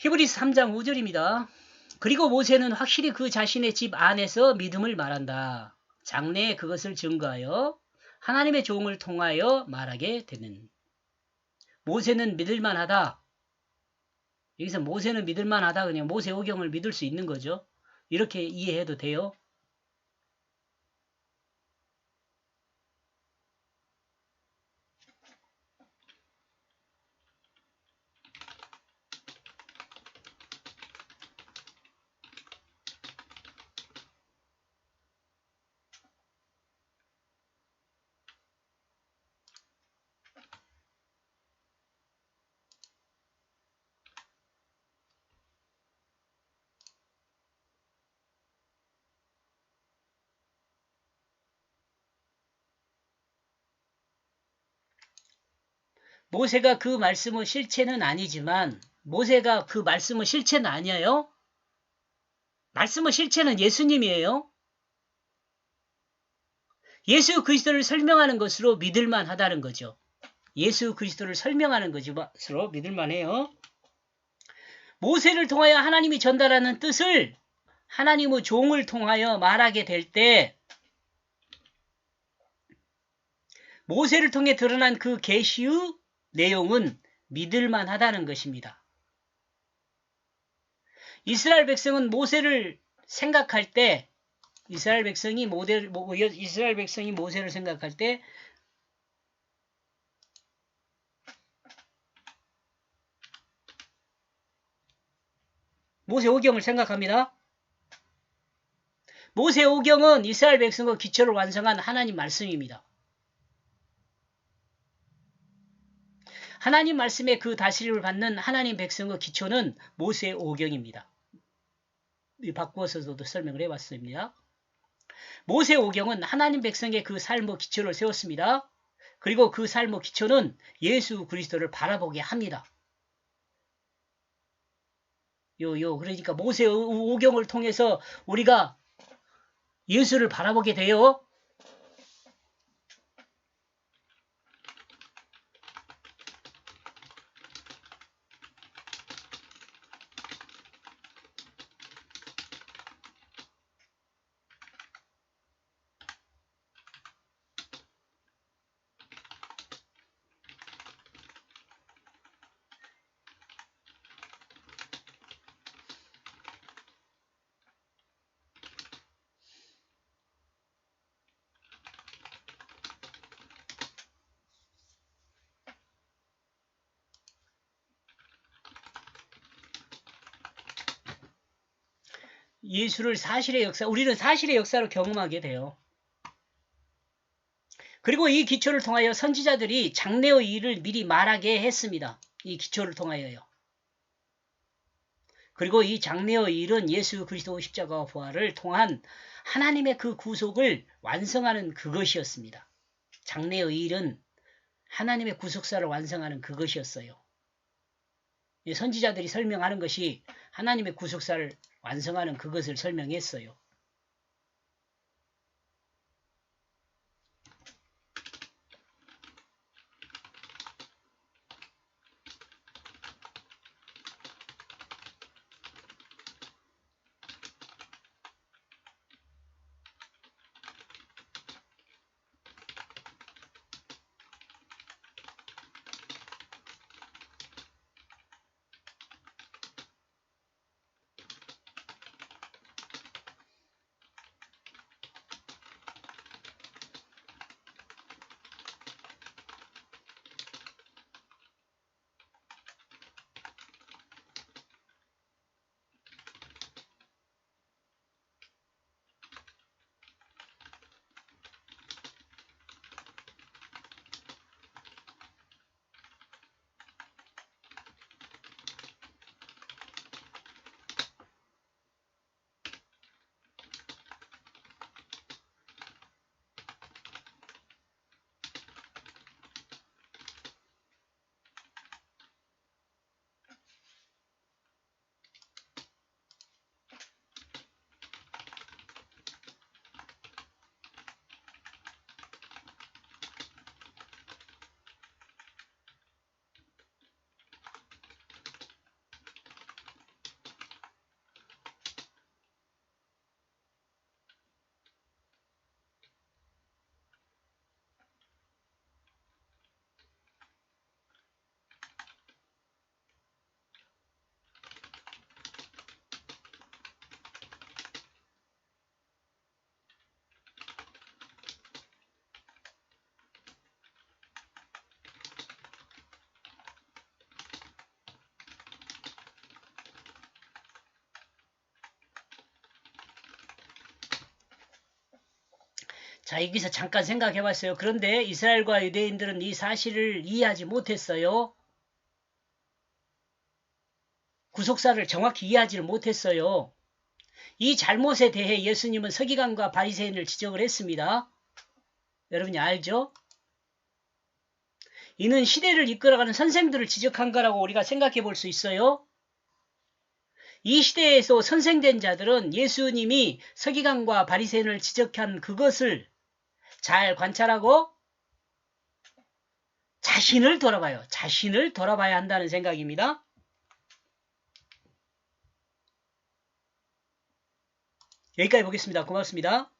히브리스 3장 5절입니다. 그리고 모세는 확실히 그 자신의 집 안에서 믿음을 말한다. 장래에 그것을 증거하여 하나님의 종을 통하여 말하게 되는. 모세는 믿을만하다. 여기서 모세는 믿을만하다. 그냥 모세 오경을 믿을 수 있는 거죠. 이렇게 이해해도 돼요. 모세가 그 말씀은 실체는 아니지만 모세가 그 말씀은 실체는 아니에요. 말씀은 실체는 예수님이에요. 예수 그리스도를 설명하는 것으로 믿을만 하다는 거죠. 예수 그리스도를 설명하는 것으로 믿을만 해요. 모세를 통하여 하나님이 전달하는 뜻을 하나님의 종을 통하여 말하게 될 때 모세를 통해 드러난 그 계시의 내용은 믿을만 하다는 것입니다. 이스라엘 백성은 모세를 생각할 때 이스라엘 백성이 모델 모- 이스라엘 백성이 모세를 생각할 때 모세 오경을 생각합니다. 모세 오경은 이스라엘 백성과 기초를 완성한 하나님 말씀입니다. 하나님 말씀의 그 다스림을 받는 하나님 백성의 기초는 모세 오경입니다. 이 바꾸어서도 설명을 해봤습니다. 모세 오경은 하나님 백성의 그 삶의 기초를 세웠습니다. 그리고 그 삶의 기초는 예수 그리스도를 바라보게 합니다. 요, 요, 그러니까 모세 오- 오경을 통해서 우리가 예수를 바라보게 돼요. 예수를 사실의 역사, 우리는 사실의 역사로 경험하게 돼요. 그리고 이 기초를 통하여 선지자들이 장래의 일을 미리 말하게 했습니다. 이 기초를 통하여요. 그리고 이 장래의 일은 예수 그리스도 십자가와 부활을 통한 하나님의 그 구속을 완성하는 그것이었습니다. 장래의 일은 하나님의 구속사를 완성하는 그것이었어요. 이 선지자들이 설명하는 것이 하나님의 구속사를 완성하는 그것을 설명했어요. 자, 여기서 잠깐 생각해 봤어요. 그런데 이스라엘과 유대인들은 이 사실을 이해하지 못했어요. 구속사를 정확히 이해하지를 못했어요. 이 잘못에 대해 예수님은 서기관과 바리새인을 지적을 했습니다. 여러분이 알죠? 이는 시대를 이끌어가는 선생들을 지적한 거라고 우리가 생각해 볼 수 있어요. 이 시대에서 선생된 자들은 예수님이 서기관과 바리새인을 지적한 그것을 잘 관찰하고 자신을 돌아봐요. 자신을 돌아봐야 한다는 생각입니다. 여기까지 보겠습니다. 고맙습니다.